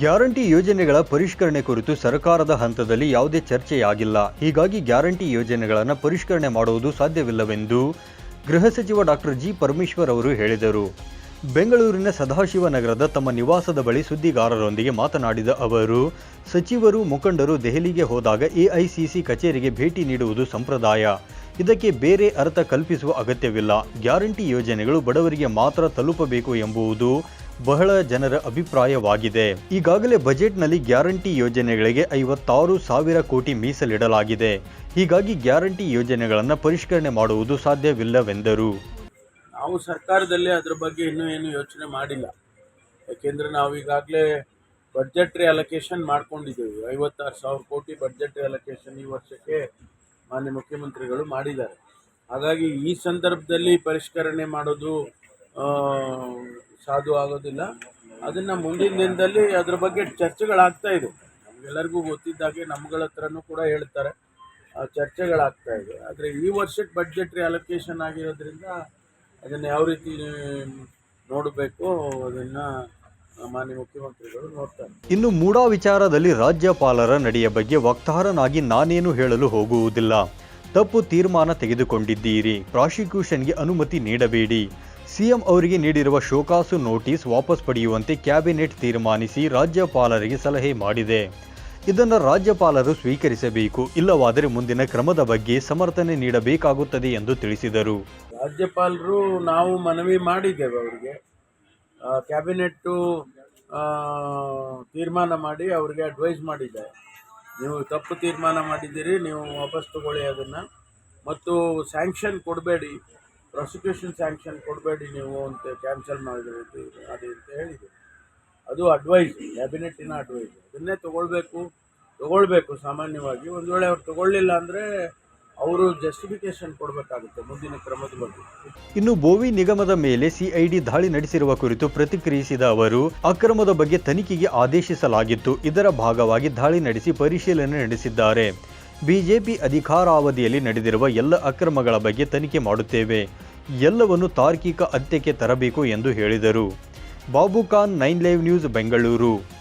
Guarantee ಯೋಜನೆಗಳ ಪರಿಷ್ಕರಣೆ ಕುರಿತು ಸರ್ಕಾರದ ಹಂತದಲ್ಲಿ ಯಾವುದೇ ಚರ್ಚೆಯಾಗಿಲ್ಲ. ಹೀಗಾಗಿ ಗ್ಯಾರಂಟಿ ಯೋಜನೆಗಳನ್ನು ಪರಿಷ್ಕರಣೆ ಮಾಡುವುದು ಸಾಧ್ಯವಿಲ್ಲವೆಂದು ಗೃಹ ಸಚಿವ ಡಾಕ್ಟರ್ ಜಿ. ಪರಮೇಶ್ವರ್ ಅವರು ಹೇಳಿದರು. ಬೆಂಗಳೂರಿನ ಸದಾಶಿವನಗರದ ತಮ್ಮ ನಿವಾಸದ ಬಳಿ ಸುದ್ದಿಗಾರರೊಂದಿಗೆ ಮಾತನಾಡಿದ ಅವರು, ಸಚಿವರು ಮುಖಂಡರು ದೆಹಲಿಗೆ ಹೋದಾಗ ಎಐಸಿಸಿ ಕಚೇರಿಗೆ ಭೇಟಿ ನೀಡುವುದು ಸಂಪ್ರದಾಯ. ಇದಕ್ಕೆ ಬೇರೆ ಅರ್ಥ ಕಲ್ಪಿಸುವ ಅಗತ್ಯವಿಲ್ಲ. ಗ್ಯಾರಂಟಿ ಯೋಜನೆಗಳು ಬಡವರಿಗೆ ಮಾತ್ರ ತಲುಪಬೇಕು ಎಂಬುದು ಬಹಳ ಜನರ ಅಭಿಪ್ರಾಯವಾಗಿದೆ. ಈಗಾಗಲೇ ಬಜೆಟ್ನಲ್ಲಿ ಗ್ಯಾರಂಟಿ ಯೋಜನೆಗಳಿಗೆ ಐವತ್ತಾರು ಸಾವಿರ ಕೋಟಿ ಮೀಸಲಿಡಲಾಗಿದೆ. ಹೀಗಾಗಿ ಗ್ಯಾರಂಟಿ ಯೋಜನೆಗಳನ್ನು ಪರಿಷ್ಕರಣೆ ಮಾಡುವುದು ಸಾಧ್ಯವಿಲ್ಲವೆಂದರು. ನಾವು ಸರ್ಕಾರದಲ್ಲಿ ಅದರ ಬಗ್ಗೆ ಇನ್ನೂ ಏನು ಯೋಚನೆ ಮಾಡಿಲ್ಲ. ಯಾಕೆಂದ್ರೆ ನಾವು ಈಗಾಗಲೇ ಬಡ್ಜೆಟ್ರಿ ಅಲೋಕೇಶನ್ ಮಾಡ್ಕೊಂಡಿದ್ದೇವೆ. ಐವತ್ತಾರು ಸಾವಿರ ಕೋಟಿ ಬಡ್ಜೆಟ್ರಿ ಅಲೊಕೇಶನ್ ಈ ವರ್ಷಕ್ಕೆ ಮಾನ್ಯ ಮುಖ್ಯಮಂತ್ರಿಗಳು ಮಾಡಿದ್ದಾರೆ. ಹಾಗಾಗಿ ಈ ಸಂದರ್ಭದಲ್ಲಿ ಪರಿಷ್ಕರಣೆ ಮಾಡೋದು ಸಾಧು ಆಗೋದಿಲ್ಲ. ಅದನ್ನು ಮುಂದಿನ ದಿನದಲ್ಲಿ ಅದ್ರ ಬಗ್ಗೆ ಚರ್ಚೆಗಳಾಗ್ತಾ ಇದೆ. ನಮಗೆಲ್ಲರಿಗೂ ಗೊತ್ತಿದ್ದಾಗೆ ನಮ್ಗಳ ಹತ್ರನೂ ಕೂಡ ಹೇಳ್ತಾರೆ. ಚರ್ಚೆಗಳಾಗ್ತಾ ಇದೆ. ಆದರೆ ಈ ವರ್ಷಕ್ಕೆ ಬಡ್ಜೆಟ್ರಿ ಅಲೋಕೇಶನ್ ಆಗಿರೋದ್ರಿಂದ ಅದನ್ನು ಯಾವ ರೀತಿ ನೋಡಬೇಕು, ಅದನ್ನು ಮಾನ್ಯ ಮುಖ್ಯಮಂತ್ರಿಗಳು ನೋಡ್ತಾರೆ. ಇನ್ನು ಮೂಡಾ ವಿಚಾರದಲ್ಲಿ ರಾಜ್ಯಪಾಲರ ನಡೆಯ ಬಗ್ಗೆ ವಕ್ತಾರನಾಗಿ ನಾನೇನು ಹೇಳಲು ಹೋಗುವುದಿಲ್ಲ. ತಪ್ಪು ತೀರ್ಮಾನ ತೆಗೆದುಕೊಂಡಿದ್ದೀರಿ. ಪ್ರಾಸಿಕ್ಯೂಷನ್ಗೆ ಅನುಮತಿ ನೀಡಬೇಡಿ. ಸಿಎಂ ಅವರಿಗೆ ನೀಡಿರುವ ಶೋಕಾಸು ನೋಟಿಸ್ ವಾಪಸ್ ಪಡೆಯುವಂತೆ ಕ್ಯಾಬಿನೆಟ್ ತೀರ್ಮಾನಿಸಿ ರಾಜ್ಯಪಾಲರಿಗೆ ಸಲಹೆ ಮಾಡಿದೆ. ಇದನ್ನು ರಾಜ್ಯಪಾಲರು ಸ್ವೀಕರಿಸಬೇಕು. ಇಲ್ಲವಾದರೆ ಮುಂದಿನ ಕ್ರಮದ ಬಗ್ಗೆ ಸಮರ್ಥನೆ ನೀಡಬೇಕಾಗುತ್ತದೆ ಎಂದು ತಿಳಿಸಿದರು. ರಾಜ್ಯಪಾಲರು ನಾವು ಮನವಿ ಮಾಡಿದ್ದೇವೆ ಅವರಿಗೆ. ಕ್ಯಾಬಿನೆಟ್ಟು ತೀರ್ಮಾನ ಮಾಡಿ ಅವರಿಗೆ ಅಡ್ವೈಸ್ ಮಾಡಿದ್ದಾರೆ. ನೀವು ತಪ್ಪು ತೀರ್ಮಾನ ಮಾಡಿದ್ದೀರಿ, ನೀವು ವಾಪಸ್ ತಗೊಳ್ಳಿ ಅದನ್ನು. ಮತ್ತು ಸ್ಯಾಂಕ್ಷನ್ ಕೊಡಬೇಡಿ ಪ್ರಾಸಿಕ್ಯೂಷನ್ ಸ್ಯಾಂಕ್ಷನ್ ಕೊಡಬೇಡಿ ನೀವು ಅಂತ ಕ್ಯಾನ್ಸಲ್ ಮಾಡಿದ್ರಿ ಅದು ಅಂತ ಹೇಳಿದೆ ಅದು ಅಡ್ವೈಸ್ ಕ್ಯಾಬಿನೆಟ್ಟಿನ ಅಡ್ವೈಸ್ ಅದನ್ನೇ ತಗೊಳ್ಬೇಕು ತಗೊಳ್ಬೇಕು ಸಾಮಾನ್ಯವಾಗಿ. ಒಂದು ವೇಳೆ ಅವ್ರು ತಗೊಳ್ಳಿಲ್ಲ ಅಂದರೆ ಅವರು ಜಸ್ಟಿಫಿಕೇಶನ್ ಕೊಡಬೇಕಾಗುತ್ತೆ ಮುಂದಿನ ಕ್ರಮದ ಬಗ್ಗೆ. ಇನ್ನು ಬೋವಿ ನಿಗಮದ ಮೇಲೆ ಸಿಐಡಿ ದಾಳಿ ನಡೆಸಿರುವ ಕುರಿತು ಪ್ರತಿಕ್ರಿಯಿಸಿದ ಅವರು, ಅಕ್ರಮದ ಬಗ್ಗೆ ತನಿಖೆಗೆ ಆದೇಶಿಸಲಾಗಿತ್ತು. ಇದರ ಭಾಗವಾಗಿ ದಾಳಿ ನಡೆಸಿ ಪರಿಶೀಲನೆ ನಡೆಸಿದ್ದಾರೆ. ಬಿಜೆಪಿ ಅಧಿಕಾರಾವಧಿಯಲ್ಲಿ ನಡೆದಿರುವ ಎಲ್ಲ ಅಕ್ರಮಗಳ ಬಗ್ಗೆ ತನಿಖೆ ಮಾಡುತ್ತೇವೆ. ಎಲ್ಲವನ್ನು ತಾರ್ಕಿಕ ಅಂತ್ಯಕ್ಕೆ ತರಬೇಕು ಎಂದು ಹೇಳಿದರು. Babu Khan nine live news Bengaluru.